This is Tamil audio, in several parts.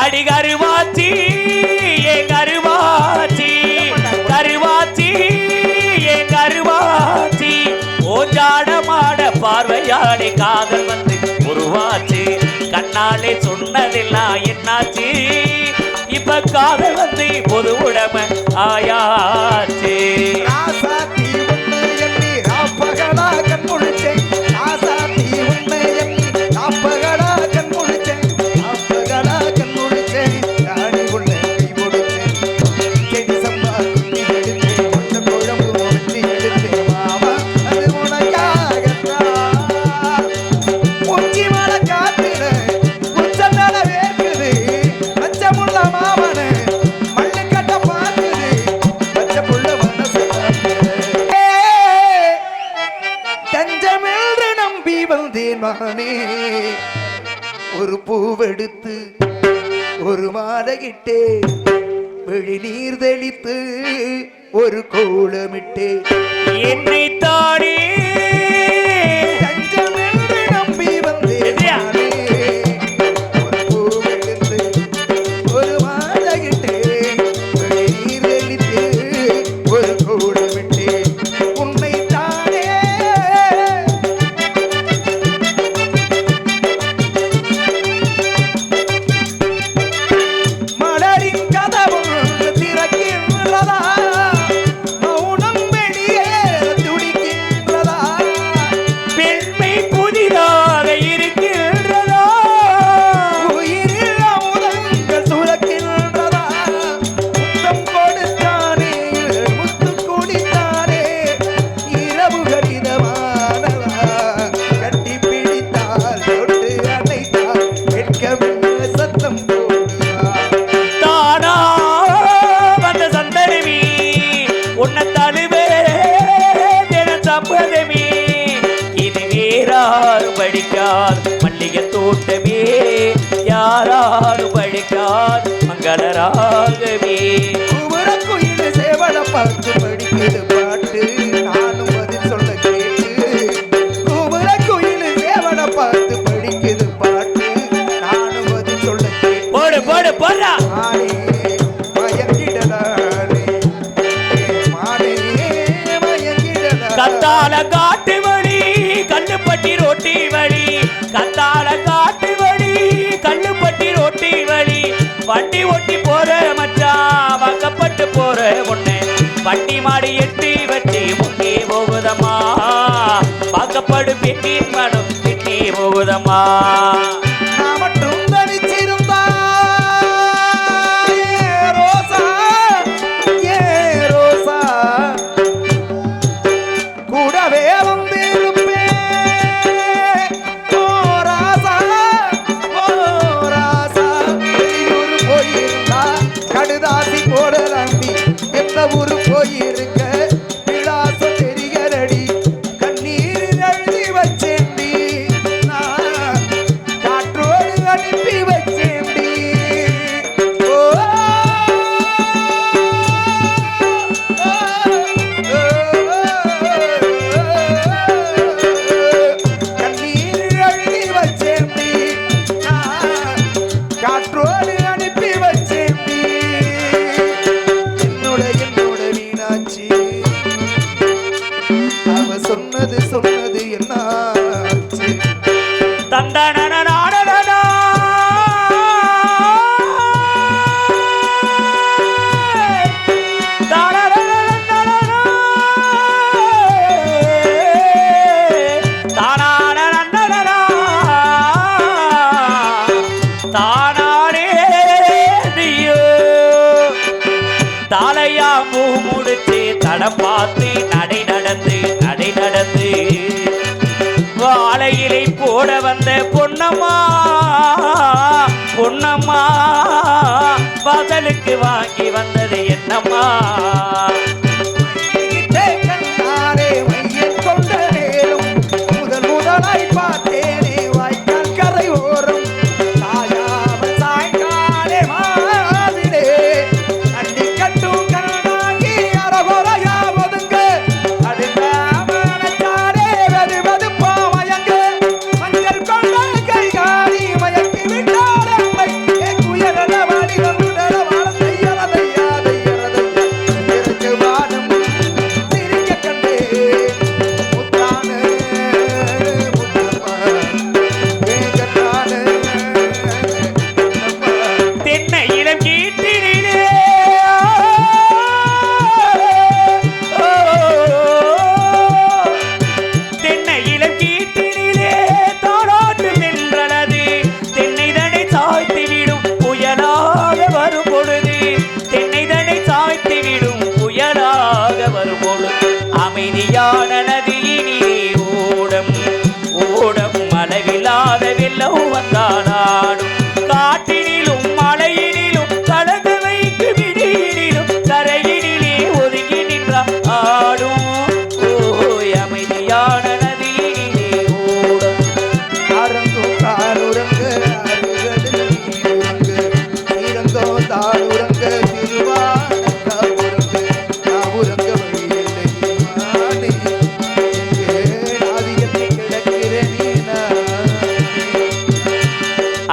அடி கருவாச்சி ஏ கருவாச்சி. கருவாச்சி ஏ கருவாச்சி. ஓஞ்சாடமாட பார்வையாடி காதல் வந்து உருவாச்சு. கண்ணாலே சொன்னதெல்லாம் என்னாச்சு? இப்ப காதல் வந்து பொது உடம ஆயாச்சு. ஒரு பூவெடுத்து ஒரு மாலையிட்டே வெளி நீர் தெளித்து ஒரு கோலமிட்டே. என்னை தானே போற பொண்ணு வண்டி மாடி எட்டி வட்டி முட்டி போகுதம்மா. பார்க்கப்படும் பிட்டி மனம் பிட்டி போகுதம்மா. বাবুর কইর தலையா பூ முடிச்சு தடம் பார்த்து நடை நடந்து நடை நடந்து வாழையிலை போட வந்த பொன்னம்மா பொன்னம்மா வாசலுக்கு வாங்கி வந்தது என்னம்மா.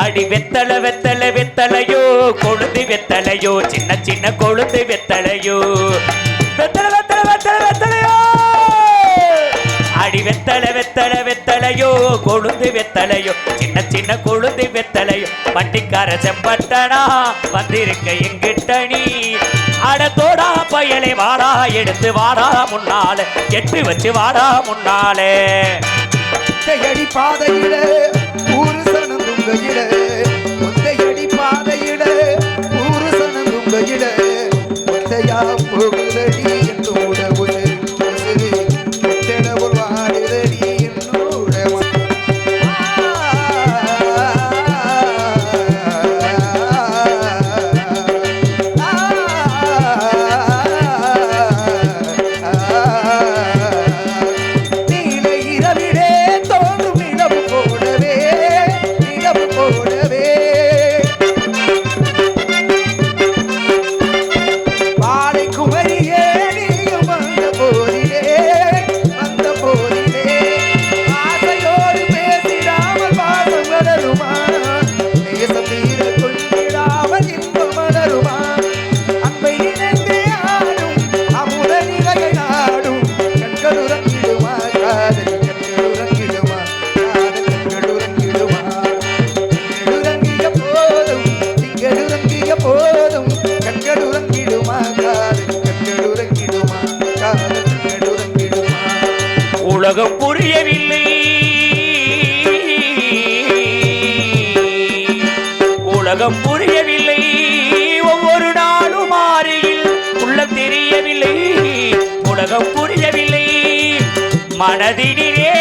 அடி வெத்தலை வெத்தலை வெத்தலையோ கொழுந்து வெத்தலையோ சின்ன சின்ன கொழுந்து வெத்தலையோ. வெத்தலை வெத்தலை வெத்தலை வெத்தலையோ. அடி வெத்தலை வெத்தலை வெத்தலையோ கொழுந்து வெத்தலையோ சின்ன சின்ன கொழுந்து வெத்தலையோ. வண்டிக்கார செம்பட்டனா வந்திருக்க எங்கிட்ட நீ அடத்தோடா பயலை வாடா எடுத்து வாடா முன்னால. எட்டு வச்சு வாடா முன்னாலே. பாதையில ஊரு ಗಿಡ உலகம் புரியவில்லை. ஒவ்வொரு நாளும் மாறியில் உள்ளம் தெரியவில்லை. உலகம் புரியவில்லை. மனதினிலே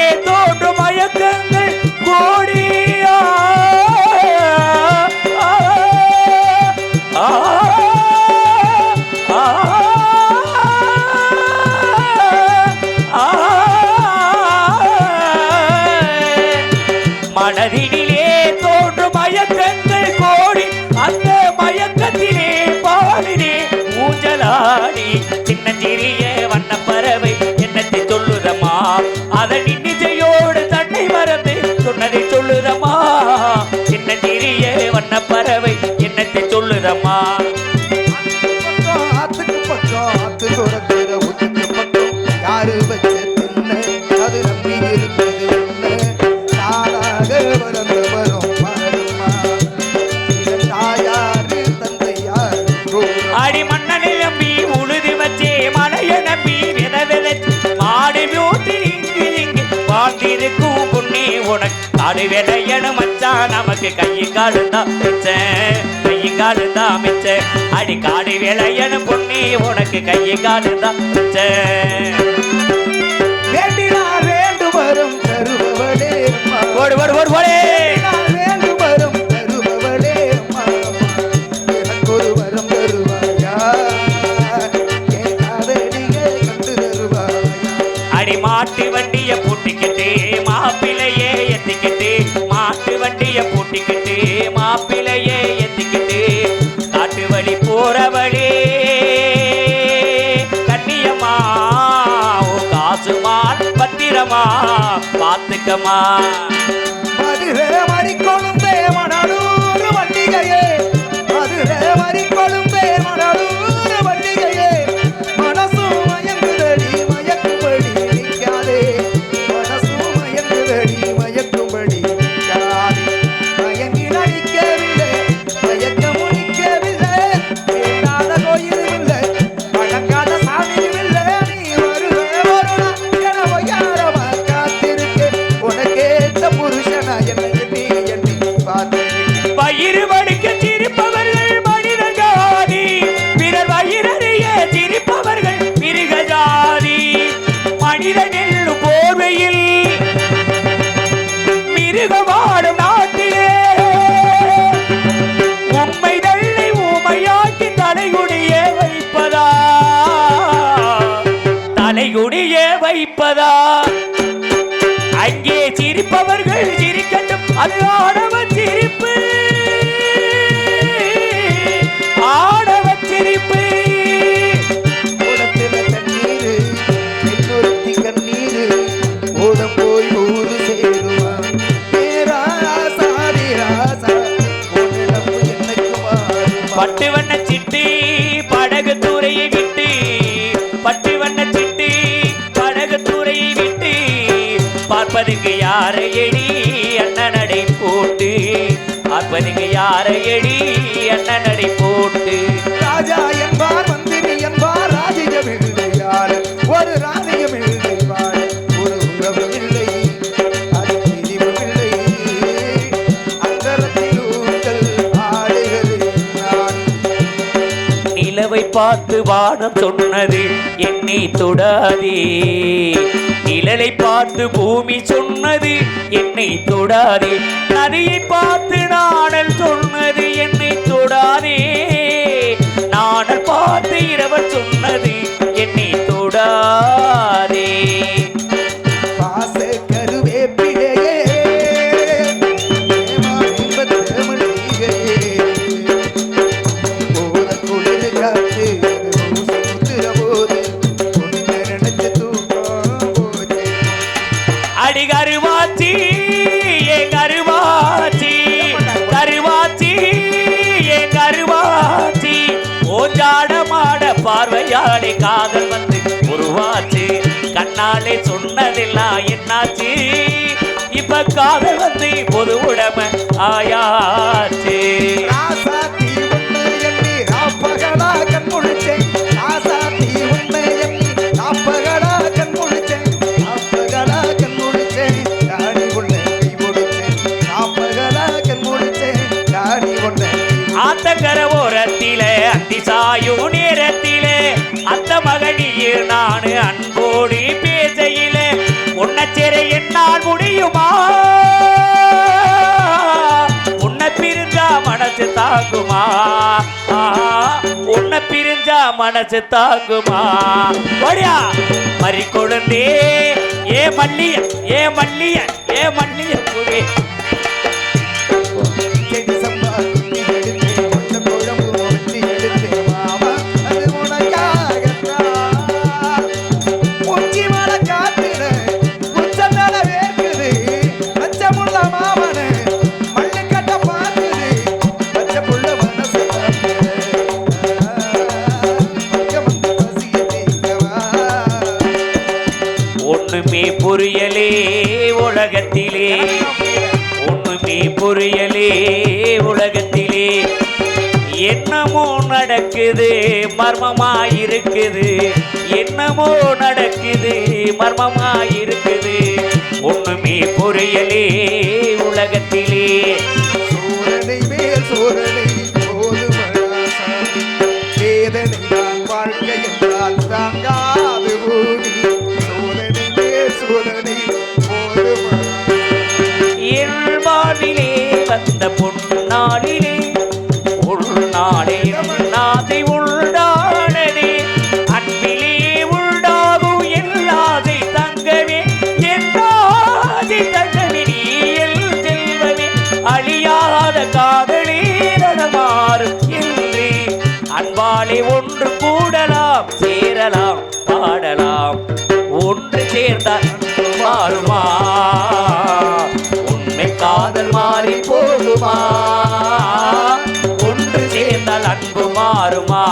உனக்கு ஆடு வேலை என மச்சா நமக்கு கையை காடு தான் மிச்சேன் கையை காடு தான் மிச்சேன் அடி காடு வேலை பொண்ணி உனக்கு கையை காடு மிச்சேன் வேண்டினா வரும் ஓடு ஓடு ஓடு ஓடே. பார்த்துக்கமா அதுவே மறிக்கொழுந்தே மணலூர் வண்டிகையே. அதுவே மறிக்கொழும் முடிய வைப்பதா? அங்கே சிரிப்பவர்கள் சிரிக்கட்டும். அது ஆடவன் சிரிப்பு. பார்ப்பதுக்கு யாரை எடி அண்ணனடை போட்டு? பார்ப்பதுக்கு யாரை எடி அண்ணனடை போட்டு? ராஜா என்பார் மந்திரி என்பார் ராஜ்யம் இல்லை யார் ஒரு ராணியம் இல்லை ஒரு உறவும் இல்லை. அது பிரிவும் இல்லை. அந்தரத்தில் நிலவை பார்த்து வானம் சொன்னது என்னை தொடாதே. நிழலை பார்த்து பூமி சொன்னது என்னை தொடாதே. நதியை பார்த்து நாடல் சொன்னது என்னை தொடாதே. நாடல் பார்த்து இரவர் சொன்னது என்னை தொடாதே பார்வையாளே காதல் வந்து உருவாச்சு. கண்ணாலே சொன்னதெல்லாம் என்னாச்சு? இப்ப காதல் வந்து பொது உடமை ஆயாச்சு. தாங்குமா? உன்னை பிரிஞ்சா மனசு தாங்குமா? ஓடியா மறி கொழுந்தே ஏ மல்லிய ஏ மல்லிய ஏ மல்லிய பூவே செடி சம்பா நடக்குது மர்மமாயிருக்குது. என்னமோ நடக்குது மர்மமாயிருக்குது. ஒண்ணுமே புரியலே உலகத்திலே. சூரனை மேல் சூரனை போதுமடா சாமி. வேதனை தான் வாழ்க்கை என்றால் தாங்காது பூமி. சூரனை மேல் வந்த பொன்னாளிலே ஒன்று மாறுமா? உண்மை காதல் மாறி போகுமா? ஒன்று சேர்ந்தால் அன்பு மாறுமா?